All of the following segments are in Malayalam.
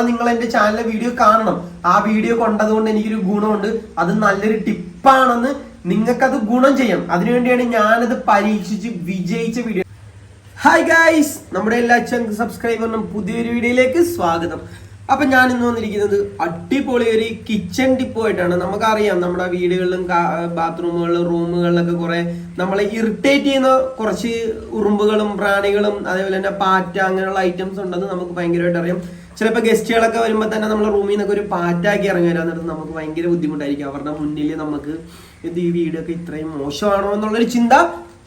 നാളെ നിങ്ങൾ എന്റെ ചാനലിലെ വീഡിയോ കാണണം. ആ വീഡിയോ കണ്ടതുകൊണ്ട് എനിക്കൊരു ഗുണമുണ്ട്. അത് നല്ലൊരു ടിപ്പാണെന്ന് നിങ്ങൾക്കത് ഗുണം ചെയ്യണം. അതിനുവേണ്ടിയാണ് ഞാനത് പരീക്ഷിച്ച് വിജയിച്ച വീഡിയോ ഹായ് ഗായ്സ് നമ്മുടെ എല്ലാ ചങ്ക് സബ്സ്ക്രൈബറിനും പുതിയൊരു വീഡിയോയിലേക്ക് സ്വാഗതം. അപ്പൊ ഞാൻ ഇന്ന് വന്നിരിക്കുന്നത് അടിപൊളി ഒരു കിച്ചൺ ടിപ്പ് ആയിട്ടാണ്. നമുക്കറിയാം നമ്മുടെ വീടുകളിലും ബാത്റൂമുകളിലും റൂമുകളിലൊക്കെ കുറെ നമ്മളെ ഇറിറ്റേറ്റ് ചെയ്യുന്ന കുറച്ച് ഉറുമ്പുകളും പ്രാണികളും അതേപോലെ തന്നെ പാറ്റ അങ്ങനെയുള്ള ഐറ്റംസ് ഉണ്ടെന്ന് നമുക്ക് ഭയങ്കരമായിട്ട് അറിയാം. ചിലപ്പോൾ ഗസ്റ്റുകളൊക്കെ വരുമ്പോൾ തന്നെ നമ്മളെ റൂമിൽ നിന്നൊക്കെ ഒരു പാറ്റാക്കി ഇറങ്ങി വരാൻ നേരത്ത് നമുക്ക് ഭയങ്കര ബുദ്ധിമുട്ടായിരിക്കും. അവരുടെ മുന്നിൽ നമുക്ക് ഇത് ഈ വീടൊക്കെ ഇത്രയും മോശമാണോ എന്നുള്ളൊരു ചിന്ത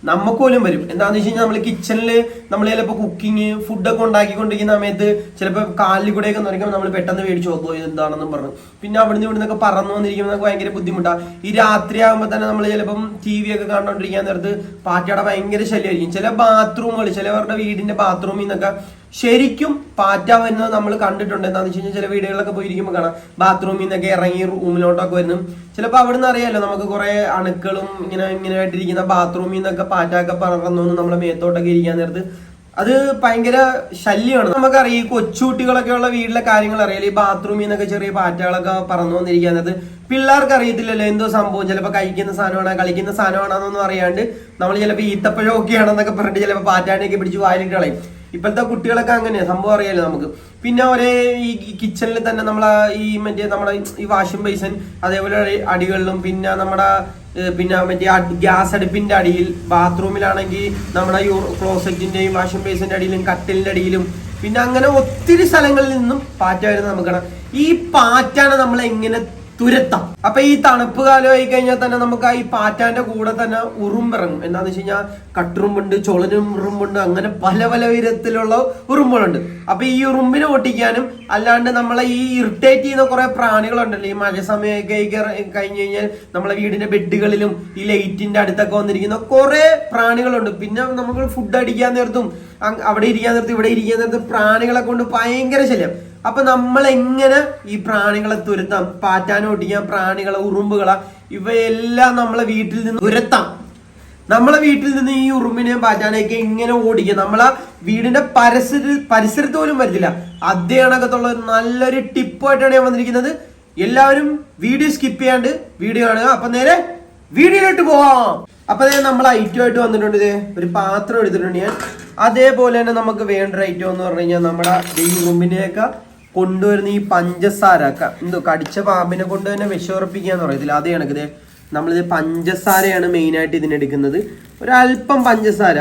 നമുക്ക് പോലും വരും. എന്താണെന്ന് വെച്ച് കഴിഞ്ഞാൽ നമ്മൾ കിച്ചണിൽ നമ്മൾ ചിലപ്പോൾ കുക്കിംഗ് ഫുഡൊക്കെ ഉണ്ടാക്കിക്കൊണ്ടിരിക്കുന്ന സമയത്ത് ചിലപ്പോൾ കാലിൽ കൂടെയൊക്കെ നിറയ്ക്കുമ്പോൾ നമ്മൾ പെട്ടെന്ന് മേടിച്ച് നോക്കുമോ എന്താണെന്നും പറഞ്ഞു. പിന്നെ അവിടുന്ന് ഇവിടുന്നൊക്കെ പറന്നു വന്നിരിക്കുമ്പോൾ നമുക്ക് ഭയങ്കര ബുദ്ധിമുട്ടാണ് ഈ രാത്രി ആകുമ്പോൾ തന്നെ നമ്മൾ ചിലപ്പം ടി വി ഒക്കെ കണ്ടോണ്ടിരിക്കാൻ നേരത്ത് പാറ്റയുടെ ഭയങ്കര ശല്യമായിരിക്കും. ചില ബാത്റൂമുകൾ ചിലവരുടെ വീടിന്റെ ബാത്റൂമിൽ നിന്നൊക്കെ ശരിക്കും പാറ്റ വരുന്നത് നമ്മൾ കണ്ടിട്ടുണ്ട്. എന്താണെന്ന് വെച്ച് കഴിഞ്ഞാൽ ചില വീടുകളിലൊക്കെ പോയിരിക്കുമ്പോൾ കാണാം. ബാത്റൂമിൽ നിന്നൊക്കെ ഇറങ്ങി റൂമിലോട്ടൊക്കെ വരുന്നു. ചിലപ്പോൾ അവിടെ നിന്ന് അറിയാമല്ലോ നമുക്ക് കുറേ അണുക്കളും ഇങ്ങനെ ഇങ്ങനെ ആയിട്ടിരിക്കുന്ന ബാത്റൂമിൽ നിന്നൊക്കെ പാറ്റൊക്കെ പറന്നു നമ്മളെ മേത്തോട്ടൊക്കെ ഇരിക്കാൻ നേരത്ത്. അത് ഭയങ്കര ശല്യമാണ്. നമുക്കറിയാം ഈ കൊച്ചുകുട്ടികളൊക്കെ ഉള്ള വീട്ടിലെ കാര്യങ്ങൾ അറിയാലോ. ഈ ബാത്റൂമിൽ നിന്നൊക്കെ ചെറിയ പാറ്റകളൊക്കെ പറന്നു വന്നിരിക്കുന്നത് പിള്ളേർക്ക് അറിയത്തില്ലല്ലോ എന്തോ സംഭവം. ചിലപ്പോൾ കഴിക്കുന്ന സാധനമാണ് കളിക്കുന്ന സാധനമാണെന്നൊന്നും അറിയാണ്ട് നമ്മൾ ചിലപ്പോൾ ഈത്തപ്പഴം ഒക്കെ ആണെന്നൊക്കെ പറഞ്ഞിട്ട് ചിലപ്പോൾ പാറ്റാനെയൊക്കെ പിടിച്ച് വായിലിട്ട് കളയും. ഇപ്പോഴത്തെ കുട്ടികളൊക്കെ അങ്ങനെയാ. സംഭവം അറിയാലോ നമുക്ക്. പിന്നെ ഒരേ ഈ കിച്ചണിൽ തന്നെ നമ്മളെ ഈ മറ്റേ നമ്മുടെ ഈ വാഷിംഗ് ബേസൻ അതേപോലെ അടികളിലും പിന്നെ നമ്മുടെ പിന്നെ മറ്റേ ഗ്യാസ് അടുപ്പിന്റെ അടിയിൽ ബാത്റൂമിലാണെങ്കിൽ നമ്മുടെ യൂ ക്ലോസറ്റിന്റെയും വാഷിംഗ് ബേസിന്റെ അടിയിലും കട്ടിലിന്റെ അടിയിലും പിന്നെ അങ്ങനെ ഒത്തിരി സ്ഥലങ്ങളിൽ നിന്നും പാറ്റ വരുന്നത് നമുക്ക് കാണാം ഈ പാറ്റാണ് നമ്മൾ എങ്ങനെ തുരത്താം. അപ്പൊ ഈ തണുപ്പ് ആയി കഴിഞ്ഞാൽ തന്നെ നമുക്ക് ആ ഈ പാറ്റാന്റെ കൂടെ തന്നെ ഉറുമ്പിറങ്ങും എന്താന്ന് വെച്ച് കഴിഞ്ഞാൽ കട്ടുറുമ്പുണ്ട് ചുളനും ഉറുമ്പുണ്ട് അങ്ങനെ പല പല വിധത്തിലുള്ള ഉറുമ്പുകളുണ്ട്. അപ്പൊ ഈ ഉറുമ്പിനെ ഓട്ടിക്കാനും അല്ലാണ്ട് നമ്മളെ ഈ ഇറിറ്റേറ്റ് ചെയ്യുന്ന കുറെ പ്രാണികളുണ്ടല്ലോ. ഈ മഴ സമയമൊക്കെ കഴിഞ്ഞു കഴിഞ്ഞാൽ നമ്മളെ വീടിന്റെ ബെഡുകളിലും ഈ ലൈറ്റിന്റെ അടുത്തൊക്കെ വന്നിരിക്കുന്ന കുറെ പ്രാണികളുണ്ട്. പിന്നെ നമുക്ക് ഫുഡ് അടിക്കാൻ നേരത്തും അവിടെ ഇരിക്കാൻ നേരത്തും ഇവിടെ ഇരിക്കാൻ നേരത്തും പ്രാണികളെ കൊണ്ട് ഭയങ്കര ശല്യം. അപ്പൊ നമ്മൾ എങ്ങനെ ഈ പ്രാണികളെ തുരത്താം? പാറ്റാനോട്ടിക്കാം പ്രാണികളെ ഉറുമ്പുകളെ. ഇവയെല്ലാം നമ്മളെ വീട്ടിൽ നിന്ന് തുരത്താം. നമ്മളെ വീട്ടിൽ നിന്ന് ഈ ഉറുമ്പിനെയും പാറ്റാനെയൊക്കെ എങ്ങനെ ഓടിക്കുക നമ്മളെ വീടിന്റെ പരിസര പരിസരത്ത് പോലും വരത്തില്ല. അതേ കണക്കത്തുള്ള നല്ലൊരു ടിപ്പായിട്ടാണ് ഞാൻ വന്നിരിക്കുന്നത്. എല്ലാവരും വീഡിയോ സ്കിപ്പ് ചെയ്യാണ്ട് വീഡിയോ കാണുക. അപ്പൊ നേരെ വീഡിയോയിലോട്ട് പോവാം. അപ്പൊ നമ്മൾ ഐറ്റം ആയിട്ട് വന്നിട്ടുണ്ട് ഒരു പാത്രം എടുത്തിട്ടുണ്ട് ഞാൻ. അതേപോലെ തന്നെ നമുക്ക് വേണ്ട ഐറ്റം എന്ന് പറഞ്ഞു കഴിഞ്ഞാൽ നമ്മുടെ ഈ ഉറുമ്പിനെയൊക്കെ കൊണ്ടുവരുന്ന ഈ പഞ്ചസാര എന്തോ കടിച്ച പാമ്പിനെ കൊണ്ട് തന്നെ വിഷമുറപ്പിക്കാന്ന് പറയത്തില്ല അത് കണക്ക് ദേ നമ്മളിത് പഞ്ചസാരയാണ് മെയിൻ ആയിട്ട് ഇതിനെടുക്കുന്നത് ഒരല്പം പഞ്ചസാര.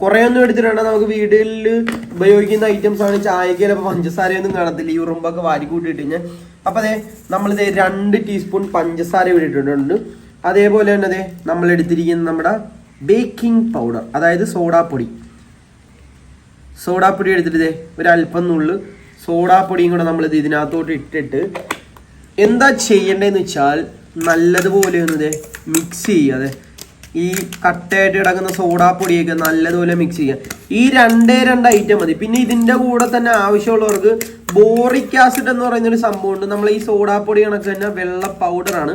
കുറേയൊന്നും എടുത്തിട്ടുണ്ട് നമുക്ക് വീടുകളിൽ ഉപയോഗിക്കുന്ന ഐറ്റംസ് ആണ് ചായക്ക് ചിലപ്പോൾ പഞ്ചസാരയൊന്നും കാണത്തില്ല. ഈ ഉറുമ്പൊക്കെ വാരിക്കൂട്ടിട്ട് കഴിഞ്ഞാൽ അപ്പൊ അതെ നമ്മളിത് രണ്ട് ടീസ്പൂൺ പഞ്ചസാര ഇട്ടിട്ടുണ്ട്. അതേപോലെ തന്നെ അതെ നമ്മൾ എടുത്തിരിക്കുന്ന നമ്മുടെ ബേക്കിംഗ് പൗഡർ അതായത് സോഡാപ്പൊടി. സോഡാപ്പൊടി എടുത്തിട്ട് ഒരു ഒരല്പം നുള്ളു സോഡാപ്പൊടിയും കൂടെ നമ്മളിത് ഇതിനകത്തോട്ട് ഇട്ടിട്ട് എന്താ ചെയ്യേണ്ടതെന്ന് വെച്ചാൽ നല്ലതുപോലെ ഒന്ന് ദേ മിക്സ് അതെ. ഈ കട്ടയായിട്ട് കിടക്കുന്ന സോഡാപ്പൊടിയൊക്കെ നല്ലതുപോലെ മിക്സ് ചെയ്യുക. ഈ രണ്ടേ രണ്ട് ഐറ്റം മതി. പിന്നെ ഇതിന്റെ കൂടെ തന്നെ ആവശ്യമുള്ളവർക്ക് ബോറിക് ആസിഡ് എന്ന് പറയുന്നൊരു സംഭവമുണ്ട് നമ്മൾ ഈ സോഡാപ്പൊടി കണക്ക് തന്നെ വെള്ള പൗഡറാണ്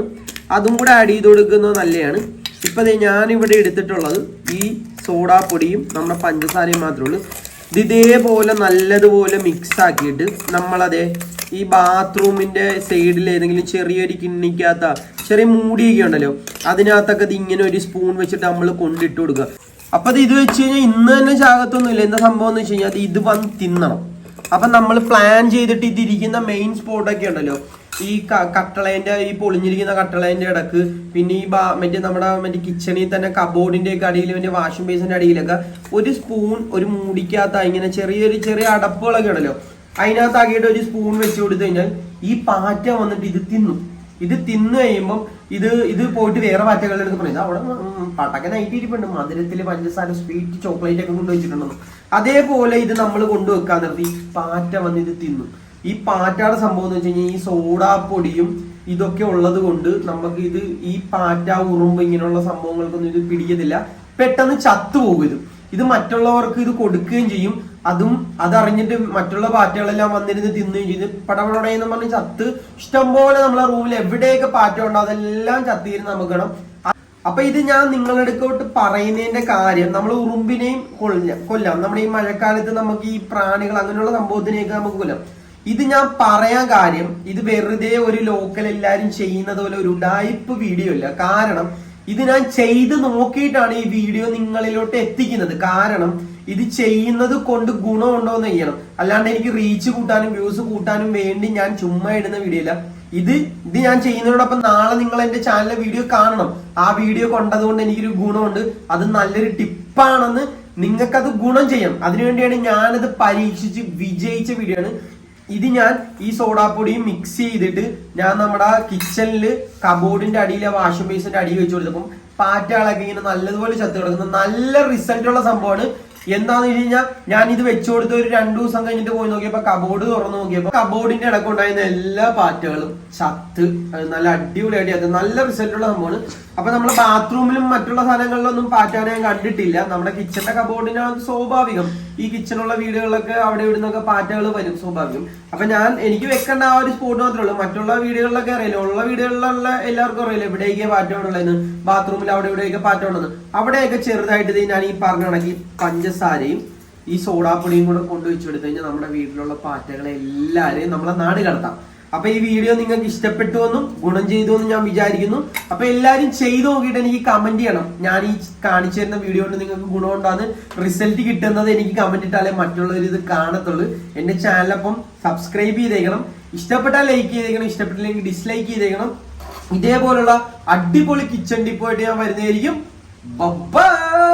അതും കൂടെ ആഡ് ചെയ്ത് കൊടുക്കുന്നത് നല്ലതാണ് ഇപ്പം ഞാനിവിടെ എടുത്തിട്ടുള്ളത് ഈ സോഡാപ്പൊടിയും നമ്മുടെ പഞ്ചസാരയും മാത്രമേ ഉള്ളൂ. ഇത് ഇതേപോലെ നല്ലതുപോലെ മിക്സ് ആക്കിയിട്ട് നമ്മളതെ ഈ ബാത്റൂമിന്റെ സൈഡിൽ ഏതെങ്കിലും ചെറിയൊരു കിണ്ണിക്കകത്ത ചെറിയ മൂടിയൊക്കെ ഉണ്ടല്ലോ അതിനകത്തൊക്കെ ഇത് ഇങ്ങനെ ഒരു സ്പൂൺ വെച്ചിട്ട് നമ്മൾ കൊണ്ടിട്ട് കൊടുക്കുക. അപ്പൊ ഇത് വെച്ച് കഴിഞ്ഞാൽ ഇന്ന് തന്നെ ചാകത്തൊന്നുമില്ല. എന്താ സംഭവം എന്ന് വെച്ച് കഴിഞ്ഞാൽ ഇത് വന്ന് തിന്നണം. അപ്പൊ നമ്മൾ പ്ലാൻ ചെയ്തിട്ട് ഇതിരിക്കുന്ന മെയിൻ സ്പോട്ടൊക്കെ ഉണ്ടല്ലോ ഈ കട്ടളേന്റെ ഈ പൊളിഞ്ഞിരിക്കുന്ന കട്ടളേന്റെ ഇടയ്ക്ക് പിന്നെ ഈ മറ്റേ നമ്മുടെ മറ്റേ കിച്ചണിൽ തന്നെ കബോർഡിന്റെ ഒക്കെ അടിയിൽ മറ്റേ വാഷിംഗ് ബേസിന്റെ അടിയിലൊക്കെ ഒരു സ്പൂൺ ഒരു മൂടിക്കാത്ത ഇങ്ങനെ ചെറിയൊരു ചെറിയ അടപ്പുകളൊക്കെ ഉണ്ടല്ലോ അതിനകത്താക്കിയിട്ട് ഒരു സ്പൂൺ വെച്ച് കൊടുത്തു കഴിഞ്ഞാൽ ഈ പാറ്റ വന്നിട്ട് ഇത് തിന്നും. ഇത് തിന്നു കഴിയുമ്പോൾ ഇത് ഇത് പോയിട്ട് വേറെ പാറ്റകളുടെ അടുത്ത് പറയും. അവിടെ പാട്ടൊക്കെ നൈറ്റ് ഇരിപ്പുണ്ട്. മധുരത്തിൽ പഞ്ചസാര സ്വീറ്റ് ചോക്ലേറ്റ് ഒക്കെ കൊണ്ടുവച്ചിട്ടുണ്ടെന്ന് അതേപോലെ ഇത് നമ്മൾ കൊണ്ടുവെക്കാൻ നിർത്തി പാറ്റ വന്ന് ഇത് തിന്നു. ഈ പാറ്റാട് സംഭവം എന്ന് വെച്ച് കഴിഞ്ഞാൽ ഈ സോഡാപ്പൊടിയും ഇതൊക്കെ ഉള്ളത് കൊണ്ട് നമുക്ക് ഇത് ഈ പാറ്റ ഉറുമ്പ് ഇങ്ങനെയുള്ള സംഭവങ്ങൾക്കൊന്നും ഇത് പിടിക്കത്തില്ല. പെട്ടെന്ന് ചത്തുപോകും ഇത്. ഇത് മറ്റുള്ളവർക്ക് ഇത് കൊടുക്കുകയും ചെയ്യും. അതും അതറിഞ്ഞിട്ട് മറ്റുള്ള പാറ്റകളെല്ലാം വന്നിരുന്ന് തിന്നുകയും ചെയ്ത് പടപടയെന്ന് പറഞ്ഞ് ചത്ത് ഇഷ്ടംപോലെ നമ്മളെ റൂമിൽ എവിടെയൊക്കെ പാറ്റ ഉണ്ടോ അതെല്ലാം ചത്തിയിരുന്ന് നമുക്ക് വേണം അപ്പൊ ഇത് ഞാൻ നിങ്ങളുടെ അടുക്കോട്ട് പറയുന്നതിന്റെ കാര്യം നമ്മൾ ഉറുമ്പിനെയും കൊല്ലാം കൊല്ലാം. നമ്മുടെ ഈ മഴക്കാലത്ത് നമുക്ക് ഈ പ്രാണികൾ അങ്ങനെയുള്ള സംഭവത്തിനെയൊക്കെ നമുക്ക് കൊല്ലാം. ഇത് ഞാൻ പറയാൻ കാര്യം ഇത് വെറുതെ ഒരു ലോക്കൽ എല്ലാവരും ചെയ്യുന്നത് പോലെ ഒരു ഉടായ്പ് വീഡിയോ ഇല്ല കാരണം ഇത് ഞാൻ ചെയ്ത് നോക്കിയിട്ടാണ് ഈ വീഡിയോ നിങ്ങളിലോട്ട് എത്തിക്കുന്നത്. കാരണം ഇത് ചെയ്യുന്നത് കൊണ്ട് ഗുണമുണ്ടോ എന്ന് ചെയ്യണം അല്ലാണ്ട് എനിക്ക് റീച്ച് കൂട്ടാനും വ്യൂസ് കൂട്ടാനും വേണ്ടി ഞാൻ ചുമ്മാ ഇടുന്ന വീഡിയോ ഇല്ല ഇത് ഇത് ഞാൻ ചെയ്യുന്നതിനോടൊപ്പം നാളെ നിങ്ങൾ എന്റെ ചാനലിലെ വീഡിയോ കാണണം. ആ വീഡിയോ കൊണ്ടതുകൊണ്ട് എനിക്കൊരു ഗുണമുണ്ട്. അത് നല്ലൊരു ടിപ്പാണെന്ന് നിങ്ങൾക്കത് ഗുണം ചെയ്യണം. അതിനുവേണ്ടിയാണ് ഞാനത് പരീക്ഷിച്ച് വിജയിച്ച വീഡിയോ ആണ്. ഇത് ഞാൻ ഈ സോഡാപ്പൊടിയും മിക്സ് ചെയ്തിട്ട് ഞാൻ നമ്മുടെ കിച്ചണിൽ കബോർഡിന്റെ അടിയിലെ വാഷിംഗ് ബേസിന്റെ അടിയിൽ വെച്ച് കൊടുത്തപ്പം പാറ്റകളൊക്കെ ഇങ്ങനെ നല്ലതുപോലെ ചത്ത് കിടക്കുന്ന. നല്ല റിസൾട്ട് ഉള്ള സംഭവമാണ്. എന്താന്ന് വെച്ച് കഴിഞ്ഞാൽ ഞാൻ ഇത് വെച്ചു കൊടുത്ത് ഒരു രണ്ടു ദിവസം കഴിഞ്ഞിട്ട് പോയി നോക്കിയപ്പോ കബോർഡ് തുറന്നു നോക്കിയപ്പോ കബോർഡിന്റെ ഇടക്കുണ്ടായിരുന്ന എല്ലാ പാറ്റകളും ചത്ത് അത് നല്ല അടിപൊളിയായിട്ട് അത് നല്ല റിസൾട്ട് ഉള്ള സംഭവമാണ്. അപ്പൊ നമ്മുടെ ബാത്റൂമിലും മറ്റുള്ള സ്ഥലങ്ങളിലൊന്നും പാറ്റാൻ ഞാൻ കണ്ടിട്ടില്ല. നമ്മുടെ കിച്ചന്റെ കബോർഡിനാണ് സ്വാഭാവികം. ഈ കിച്ചണുള്ള വീടുകളിലൊക്കെ അവിടെ ഇവിടുന്നൊക്കെ പാറ്റകൾ വരും സ്വാഭാവികം. അപ്പൊ ഞാൻ എനിക്ക് വെക്കേണ്ട ആ ഒരു സ്പോട്ട് മാത്രമേ ഉള്ളൂ. മറ്റുള്ള വീടുകളിലൊക്കെ അറിയില്ല? ഉള്ള വീടുകളിലുള്ള എല്ലാവർക്കും അറിയില്ല? എവിടെയൊക്കെ പാറ്റ ഉള്ളതെന്ന്. ബാത്റൂമിൽ അവിടെ ഇവിടെയൊക്കെ പാറ്റ ഉണ്ടെന്ന് അവിടെയൊക്കെ ചെറുതായിട്ട് ഞാൻ ഈ പറഞ്ഞ പഞ്ചസാരയും ഈ സോഡാപ്പൊടിയും കൂടെ കൊണ്ടുവച്ചു കൊടുത്തു കഴിഞ്ഞാൽ നമ്മുടെ വീട്ടിലുള്ള പാറ്റകളെ എല്ലാവരെയും നമ്മളെ നാട് കടത്താം. അപ്പൊ ഈ വീഡിയോ നിങ്ങൾക്ക് ഇഷ്ടപ്പെട്ടു എന്നും ഗുണം ചെയ്തു എന്നും ഞാൻ വിചാരിക്കുന്നു. അപ്പൊ എല്ലാരും ചെയ്തു നോക്കിയിട്ട് എനിക്ക് കമന്റ് ചെയ്യണം. ഞാൻ ഈ കാണിച്ചു തരുന്ന വീഡിയോ കൊണ്ട് നിങ്ങൾക്ക് ഗുണമുണ്ടാന്ന് റിസൾട്ട് കിട്ടുന്നത് എനിക്ക് കമന്റ് ഇട്ടാലേ മറ്റുള്ളവർ ഇത് കാണത്തുള്ളൂ. എന്റെ ചാനലപ്പം സബ്സ്ക്രൈബ് ചെയ്തേക്കണം. ഇഷ്ടപ്പെട്ടാൽ ലൈക്ക് ചെയ്തേക്കണം. ഇഷ്ടപ്പെട്ടില്ലെങ്കിൽ ഡിസ്ലൈക്ക് ചെയ്തേക്കണം. ഇതേപോലുള്ള അടിപൊളി കിച്ചൺ ടിപ്പായിട്ട് ഞാൻ വരുന്നതായിരിക്കും. ബൈ